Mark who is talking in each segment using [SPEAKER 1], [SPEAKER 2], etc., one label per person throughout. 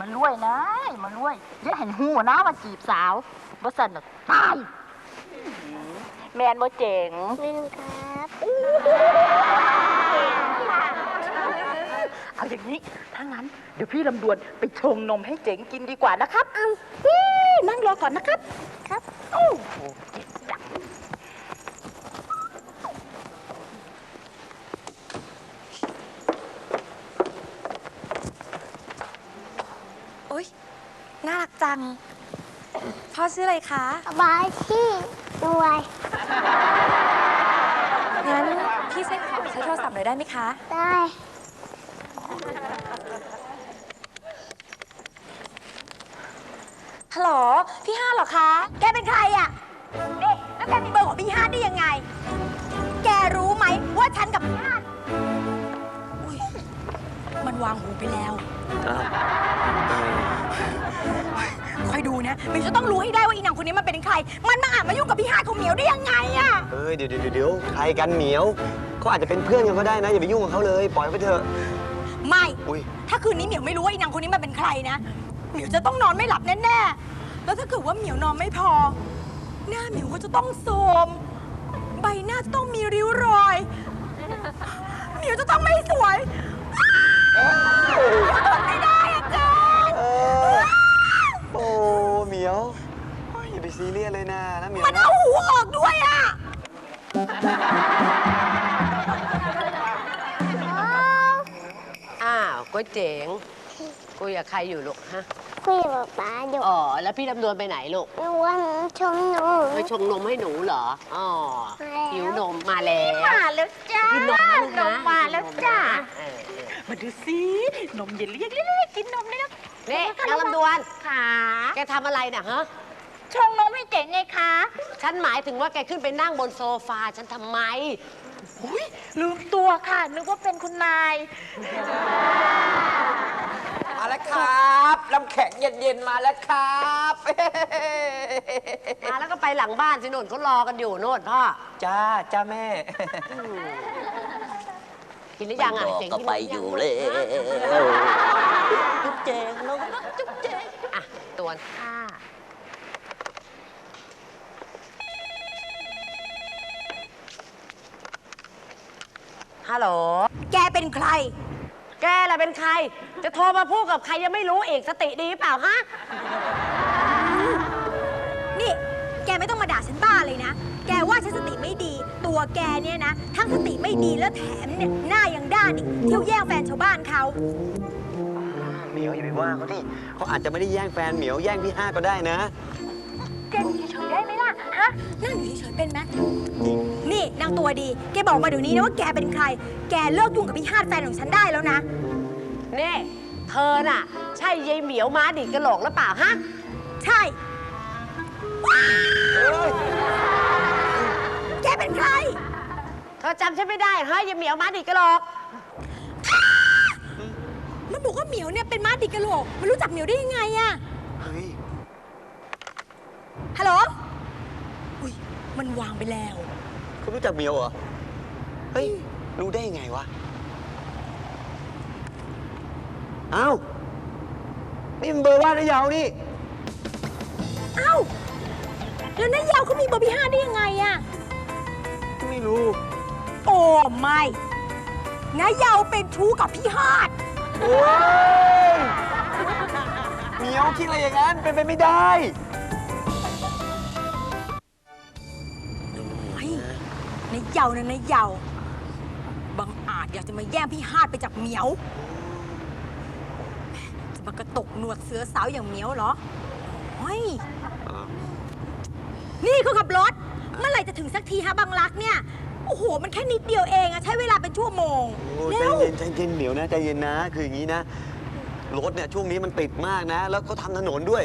[SPEAKER 1] มันรวยนะให้มันรวยอย่าเห็นหูนะว่าจีบสาวบ่สั่นน่ะตายแมนบ่เจ๋ง
[SPEAKER 2] ไม่รู้ครับ
[SPEAKER 1] เอาอย่างนี้ถ้างั้นเดี๋ยวพี่ลำดวนไปชงนมให้เจ๋งกินดีกว่านะครับ นั่งรอก่อนนะครับ
[SPEAKER 2] ครับ
[SPEAKER 1] โอ้โหเจ๋งจัง
[SPEAKER 3] โอ๊ย น่ารักจัง พ่อชื่ออะไรคะ
[SPEAKER 2] บายที่รวย
[SPEAKER 3] งั้นพี่ใช้ขอใช้โทรศัพท์หน่อยได้ไหมคะ
[SPEAKER 2] ได้
[SPEAKER 3] ฮัลโหล พี่ห้าเหรอคะ แกเป็นใครอะนี่แล้วแกมีเบอร์ของพี่ห้าได้ยังไง แกรู้ไหมว่าฉันกับพี่ห้าอุ๊ยมันวางหูไปแล้ว คอยดูนะมิวจะต้องรู้ให้ได้ว่าอีนางคนนี้มันเป็นใคร มันมาอาจมายุ่งกับพี่ฮาดของเหมียวได้ยังไงอะ
[SPEAKER 4] เอ้ยเดี๋ยวเดี๋ยวเดี๋ยวใครกันเหมียวเขาอาจจะเป็นเพื่อนกันก็ได้นะ อย่าไปยุ่งกับเขาเลยปล่อยไปเถอะ
[SPEAKER 3] ไม่
[SPEAKER 4] อุ้ย
[SPEAKER 3] ถ้าคืนนี้เหมียวไม่รู้ว่าอีนางคนนี้มันเป็นใครนะ เหมียวจะต้องนอนไม่หลับแน่ๆ แล้วถ้าเกิดว่าเหมียวนอนไม่พอ หน้าเหมียวก็จะต้องโทรมใบหน้าจะต้องมีริ้วรอย เหมียวจะต้องไม่สวยไม่ ก๋วย
[SPEAKER 5] เจ๋งคุยกับใครอยู่ลูกฮะ
[SPEAKER 2] คุยกับป๊าอยู่
[SPEAKER 5] อ๋อแล้วพี่ดำนวนไปไหนลูก
[SPEAKER 2] วันชมหนู
[SPEAKER 5] ไปชงนมให้หนูเหรออ๋อ
[SPEAKER 2] แล้ว
[SPEAKER 5] หิวนมมาแล้ว
[SPEAKER 1] มาแล้วจ้า
[SPEAKER 5] กินนมนะลูกนะ
[SPEAKER 1] นมมาแล้วจ้า
[SPEAKER 5] เออเออ
[SPEAKER 1] มาดูสินมเย็นเรียกเรียกกินนมเลยนะ
[SPEAKER 5] นี่นางลำดวน
[SPEAKER 1] ขา
[SPEAKER 5] แกทำอะไรเนี่ยฮะ
[SPEAKER 1] ชงนมให้เจ๋งไงคะ
[SPEAKER 5] ฉันหมายถึงว่าแกขึ้นไปนั่งบนโซฟาฉันทำไม
[SPEAKER 1] อุ๊ยลืมตัวค่ะนึกว่าเป็นคุณนาย
[SPEAKER 6] มาแล้วครับ น้ำแข็งเย็นๆมาแล้วครับ
[SPEAKER 5] มาแล้วก็ไปหลังบ้านสิโน่นเขารอกันอยู่โน่นพ่อ
[SPEAKER 6] จ้าจ้าแม่
[SPEAKER 5] กินหรือยังอะ
[SPEAKER 6] บอก
[SPEAKER 5] เจ๋ง
[SPEAKER 6] ก็
[SPEAKER 5] กินห
[SPEAKER 6] ไป
[SPEAKER 5] รือ
[SPEAKER 6] อ
[SPEAKER 5] ยัง
[SPEAKER 6] ยู่เลยจุ๊บเจงน้องจุ๊บเจง
[SPEAKER 5] อะตวน
[SPEAKER 1] ค่ะ
[SPEAKER 5] ฮัลโหล
[SPEAKER 3] แกเป็นใคร
[SPEAKER 5] แกล่ะเป็นใคร จะโทรมาพูดกับใครยังไม่รู้อีกสติดีหรือเปล่าฮะ
[SPEAKER 3] นี่ แกไม่ต้องมาด่าฉันบ้าเลยนะ แกว่าฉันสติไม่ดี ตัวแกเนี่ยนะ ทั้งสติไม่ดีแล้วแถมเนี่ยหน้ายังด้านอีก เที่ยวแย่งแฟนชาวบ้านเขา
[SPEAKER 4] เหมียวอย่าไปว่าเขาดิเขาอาจจะไม่ได้แย่งแฟนเหมียวแย่งพี่ห้าก็ได้นะ
[SPEAKER 3] แกอยู่เฉยๆได้ไหมล่ะ ฮะ นั่งอยู่เฉยๆเป็นไหมนี่นางตัวดี แกบอกมาเดี๋ยวนี้นะว่าแกเป็นใคร แกเลิกยุ่งกับพี่ฮาดแฟนของฉันได้แล้วนะ
[SPEAKER 5] นี่เธอน่ะ ใช่ยายเหมียวม้าดิดกระโหลกหรือเปล่าฮะ
[SPEAKER 3] ใช่ แกเป็นใคร
[SPEAKER 5] เธอจำฉันไม่ได้เหรอยายเหมียวม้าดิดกระโหลก
[SPEAKER 3] มันบอกว่าเหมียวเนี่ยเป็นม้าดิกกระโหลก มันรู้จักเหมียวได้ยังไงอะ
[SPEAKER 4] เฮ้ย
[SPEAKER 3] ฮัลโหล อุ้ย มันวางไปแล้ว
[SPEAKER 4] เขารู้จักเหมียวเหรอ เฮ้ย รู้ได้ยังไงวะ เอ้า นี่มันเบอร์ว่านายยาวนี่
[SPEAKER 3] เอ้า แล้วนายยาวเขามีเบอร์พี่ห้าได้ยังไงอะ
[SPEAKER 4] ไม่รู้
[SPEAKER 3] โอ้ไม่นายยาวเป็นชู้กับพี่ฮาด
[SPEAKER 4] โอ้ยเหมียวคิดอะไรอย่างนั้น เป็นไปไม่ได้
[SPEAKER 3] นายยาวนะนายยาวบังอาจอยากจะมาแย่งพี่ฮาดไปจากเหมียว จะมากระตกหนวดเสือสาวอย่างเหมียวเหรอเฮ้ยนี่เขาขับรถ เมื่อไหร่จะถึงสักทีฮะบางรักเนี่ย โอ้โห มันแค่นิดเดียวเองอะใช้เวลาเป็นชั่วโมง
[SPEAKER 4] โอ้ยใจ
[SPEAKER 3] เร็ว
[SPEAKER 4] เย็นใจเย็นเหมียวนะใจเย็นนะ คืออย่างนี้นะ รถเนี่ยช่วงนี้มันติดมากนะ แล้วเขาทำถนนด้วย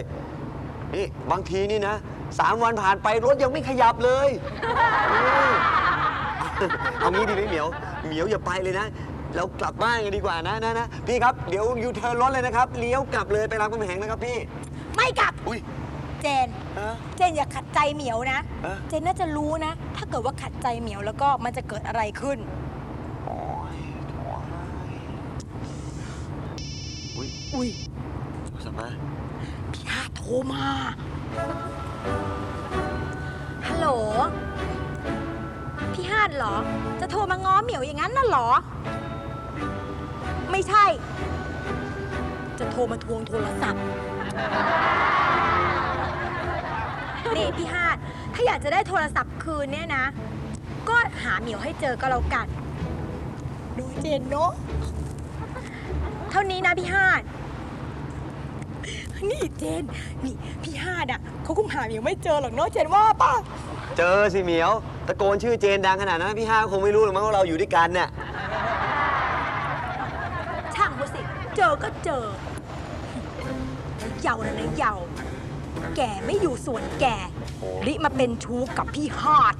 [SPEAKER 4] นี่บางทีนี่นะสามวันผ่านไปรถยังไม่ขยับเลยเออ เอางี้ดีไหมเหมียว เหมียวอย่าไปเลยนะ เรากลับบ้านกันดีกว่านะนะนะพี่ครับ เดี๋ยวยูเทิร์นรถเลยนะครับ เลี้ยวกลับเลยไปรามคำแหงนะครับพี่
[SPEAKER 3] ไม่กลับ
[SPEAKER 4] อุ้ย
[SPEAKER 3] เจน
[SPEAKER 4] ฮะ
[SPEAKER 3] เจนอย่าขัดใจเหมียวนะ
[SPEAKER 4] เอ๊ะ
[SPEAKER 3] เจนน่าจะรู้นะ ถ้าเกิดว่าขัดใจเหมียวแล้วก็มันจะเกิดอะไรขึ้น
[SPEAKER 4] โอ้ยโถ่
[SPEAKER 3] อุ้ย
[SPEAKER 4] ฮสัมมา
[SPEAKER 3] พี่ฮาดโทรมา ฮัลโหล พี่ฮาดเหรอ จะโทรมาง้อเหมียวอย่างนั้นน่ะเหรอ ไม่ใช่ จะโทรมาทวงโทรศัพท์ นี่พี่ฮาดถ้าอยากจะได้โทรศัพท์คืนเนี่ยนะ ก็หาเหมียวให้เจอก็แล้วกัน ดูเจนเนาะเท่านี้นะพี่ฮาดนี่เจน นี่พี่ฮาดอะเขาคงหาเหมียวไม่เจอหรอกเนาะเจนว่าป่ะ
[SPEAKER 4] เจอสิเหมียว ตะโกนชื่อเจนดังขนาดนั้นพี่ห้าคงไม่รู้หรอกมั้งว่าเราอยู่ด้วยกันเนี่ย
[SPEAKER 3] ช่างเขาสิ เจอก็เจอเยานะนะเยาแกไม่อยู่ส่วนแกริมาเป็นชู้กับพี่ฮอด